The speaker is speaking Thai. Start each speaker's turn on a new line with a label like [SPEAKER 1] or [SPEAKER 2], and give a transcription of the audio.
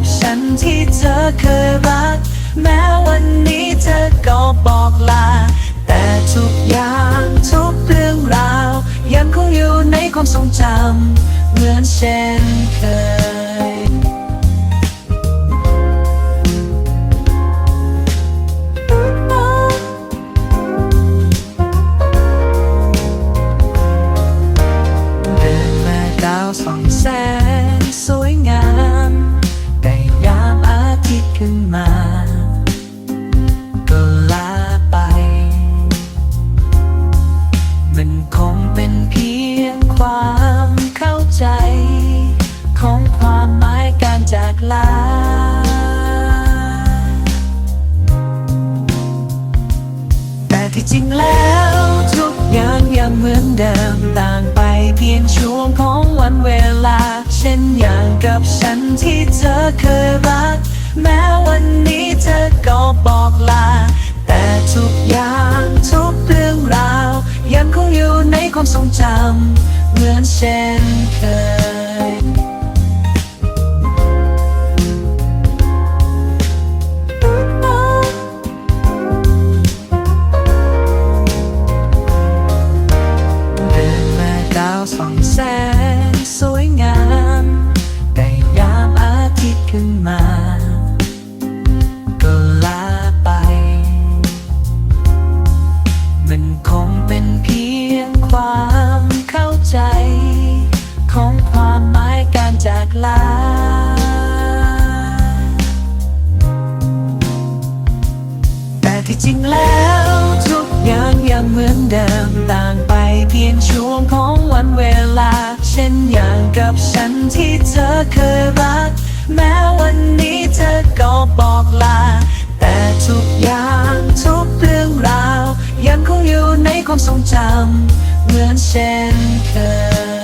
[SPEAKER 1] กับฉันที่เธอเคยรัก แม้วันนี้เธอก็บอกลา แต่ทุกอย่างทุกเรื่องราว ยังคงอยู่ในความทรงจำเหมือนเช่น จริงแล้ว ทุกอย่างยังเหมือนเดิมต่างไปเพียงช่วงของวันเวลา เช่นอย่างกับฉันที่เธอเคยรัก แม้วันนี้เธอก็บอกลา แต่ทุกอย่างทุกเรื่องราว ยังคงอยู่ในความทรงจำเหมือนเช่น ขึ้นมา ก็ลาไป มันคงเป็นเพียงความเข้าใจ ของความหมายการจากลาแต่ที่จริงแล้วทุกอย่างยังเหมือนเดิมต่างไปเพียงช่วงของวันเวลา เช่นอย่างกับฉันที่เธอเคยรัก แม้วันนี้เธอก็บอกลา แต่ทุกอย่างทุกเรื่องราว ยังคงอยู่ในความทรงจำเหมือนเช่นเคย